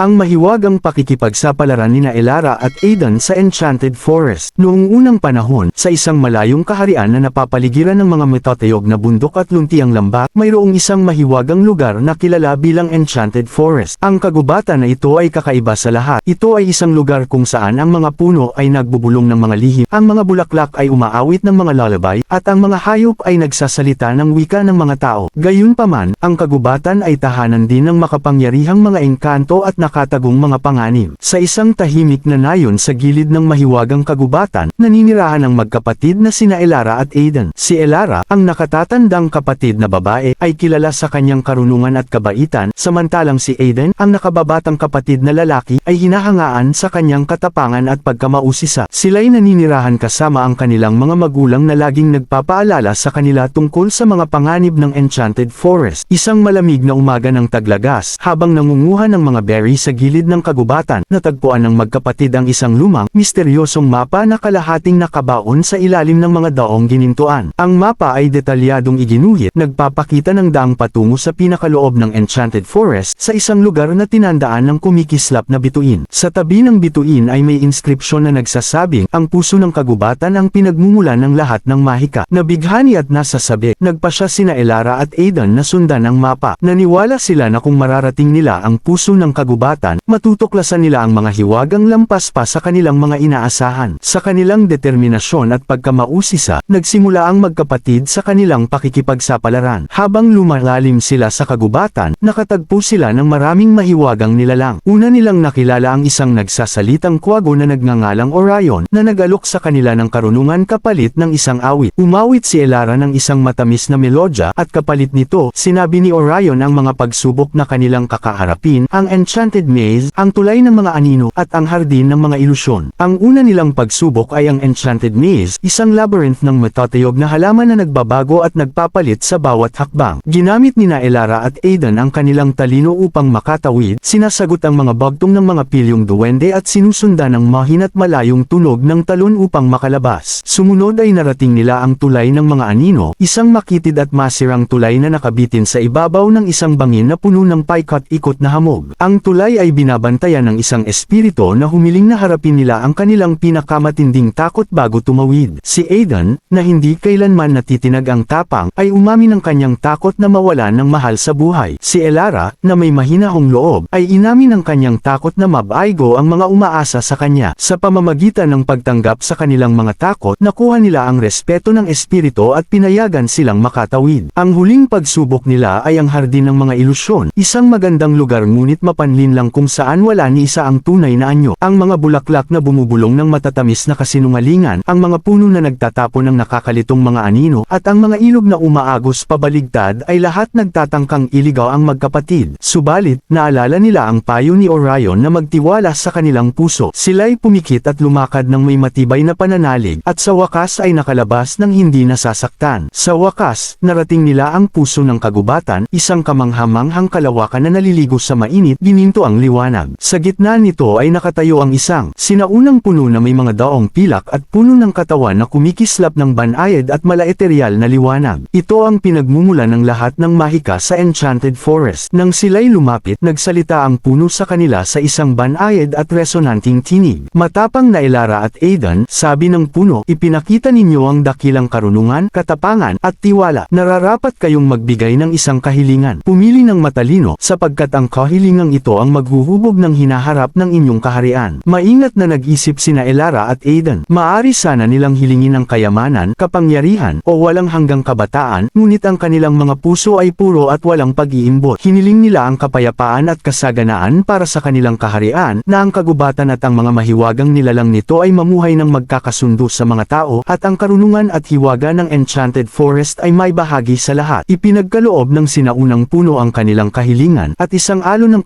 Ang mahiwagang pakikipagsapalaran nina Elara at Aidan sa Enchanted Forest. Noong unang panahon, sa isang malayong kaharian na napapaligiran ng mga metatayog na bundok at luntiang lambak, mayroong isang mahiwagang lugar na kilala bilang Enchanted Forest. Ang kagubatan na ito ay kakaiba sa lahat. Ito ay isang lugar kung saan ang mga puno ay nagbubulong ng mga lihim, ang mga bulaklak ay umaawit ng mga lullaby, at ang mga hayop ay nagsasalita ng wika ng mga tao. Gayunpaman, ang kagubatan ay tahanan din ng makapangyarihang mga engkanto at nakatagong mga panganib. Sa isang tahimik na nayon sa gilid ng mahiwagang kagubatan, naninirahan ang magkapatid na sina Elara at Aidan. Si Elara, ang nakatatandang kapatid na babae, ay kilala sa kanyang karunungan at kabaitan, samantalang si Aidan, ang nakababatang kapatid na lalaki, ay hinahangaan sa kanyang katapangan at pagkamausisa. Sila'y naninirahan kasama ang kanilang mga magulang na laging nagpapaalala sa kanila tungkol sa mga panganib ng Enchanted Forest. Isang malamig na umaga ng taglagas, habang nangunguha ng mga berry sa gilid ng kagubatan, natagpuan ng magkapatid ang isang lumang, misteryosong mapa na kalahating nakabaon sa ilalim ng mga daong ginintuan. Ang mapa ay detalyadong iginuhit, nagpapakita ng daang patungo sa pinakaloob ng Enchanted Forest sa isang lugar na tinandaan ng kumikislap na bituin. Sa tabi ng bituin ay may inskripsyon na nagsasabing, ang puso ng kagubatan ang pinagmumulan ng lahat ng mahika. Nabighani at nasasabi, nagpa siya sina Elara at Aidan na sundan ang mapa. Naniwala sila na kung mararating nila ang puso ng kagubatan, matutuklasan nila ang mga hiwagang lampas pa sa kanilang mga inaasahan. Sa kanilang determinasyon at pagkamausisa, nagsimula ang magkapatid sa kanilang pakikipagsapalaran. Habang lumalalim sila sa kagubatan, nakatagpo sila ng maraming mahiwagang nilalang. Una nilang nakilala ang isang nagsasalitang kwago na nagngangalang Orion, na nagalok sa kanila ng karunungan kapalit ng isang awit. Umawit si Elara ng isang matamis na melodya, at kapalit nito, sinabi ni Orion ang mga pagsubok na kanilang kakaharapin, ang Enchanted Maze, ang tulay ng mga anino, at ang hardin ng mga ilusyon. Ang una nilang pagsubok ay ang Enchanted Maze, isang labyrinth ng matatayog na halaman na nagbabago at nagpapalit sa bawat hakbang. Ginamit ni Elara at Aidan ang kanilang talino upang makatawid, sinasagot ang mga bagtong ng mga pilyong duwende at sinusundan ng mahinat malayong tunog ng talon upang makalabas. Sumunod ay narating nila ang tulay ng mga anino, isang makitid at masirang tulay na nakabitin sa ibabaw ng isang bangin na puno ng paikot-ikot na hamog. Ang tulay ay binabantayan ng isang espiritu na humiling na harapin nila ang kanilang pinakamatinding takot bago tumawid. Si Aidan, na hindi kailanman natitinag ang tapang, ay umami ng kanyang takot na mawalan ng mahal sa buhay. Si Elara, na may mahinahong loob, ay inamin ng kanyang takot na mabaigo ang mga umaasa sa kanya. Sa pamamagitan ng pagtanggap sa kanilang mga takot, nakuha nila ang respeto ng espiritu at pinayagan silang makatawid. Ang huling pagsubok nila ay ang hardin ng mga ilusyon, isang magandang lugar ngunit mapanlin lang kung saan wala ni isa ang tunay na anyo. Ang mga bulaklak na bumubulong ng matatamis na kasinungalingan, ang mga puno na nagtatapon ng nakakalitong mga anino, at ang mga ilog na umaagos pabaligtad ay lahat nagtatangkang iligaw ang magkapatid. Subalit, naalala nila ang payo ni Orion na magtiwala sa kanilang puso. Sila'y pumikit at lumakad ng may matibay na pananalig, at sa wakas ay nakalabas ng hindi nasasaktan. Sa wakas, narating nila ang puso ng kagubatan, isang kamanghamanghang kalawakan na naliligo sa mainit, gininto ang liwanag. Sa gitna nito ay nakatayo ang isang, sinaunang puno na may mga daong pilak at puno ng katawan na kumikislap ng banayad at malaeteryal na liwanag. Ito ang pinagmumula ng lahat ng mahika sa Enchanted Forest. Nang sila'y lumapit, nagsalita ang puno sa kanila sa isang banayad at resonanting tinig. Matapang na Elara at Aidan, sabi ng puno, ipinakita ninyo ang dakilang karunungan, katapangan, at tiwala. Nararapat kayong magbigay ng isang kahilingan. Pumili ng matalino, sapagkat ang kahilingang ito ang maghuhubog ng hinaharap ng inyong kaharian. Maingat na nag-isip sina Elara at Aidan. Maari sana nilang hilingin ang kayamanan, kapangyarihan, o walang hanggang kabataan, ngunit ang kanilang mga puso ay puro at walang pag-iimbot. Hiniling nila ang kapayapaan at kasaganaan para sa kanilang kaharian, na ang kagubatan at ang mga mahiwagang nilalang nito ay mamuhay ng magkakasundo sa mga tao, at ang karunungan at hiwaga ng Enchanted Forest ay may bahagi sa lahat. Ipinagkaloob ng sinaunang puno ang kanilang kahilingan, at isang alon ng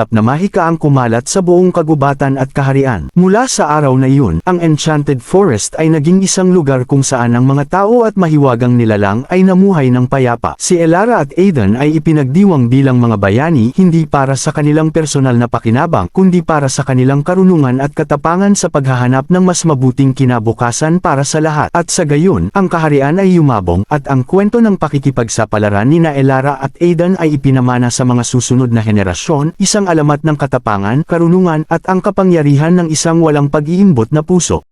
kumikislap na mahika ang kumalat sa buong kagubatan at kaharian. Mula sa araw na iyon, ang Enchanted Forest ay naging isang lugar kung saan ang mga tao at mahiwagang nilalang ay namuhay ng payapa. Si Elara at Aidan ay ipinagdiwang bilang mga bayani hindi para sa kanilang personal na pakinabang, kundi para sa kanilang karunungan at katapangan sa paghahanap ng mas mabuting kinabukasan para sa lahat. At sa gayon, ang kaharian ay yumabong, at ang kwento ng pakikipagsapalaran ni na Elara at Aidan ay ipinamana sa mga susunod na henerasyon, isang alamat ng katapangan, karunungan at ang kapangyarihan ng isang walang pag-iimbot na puso.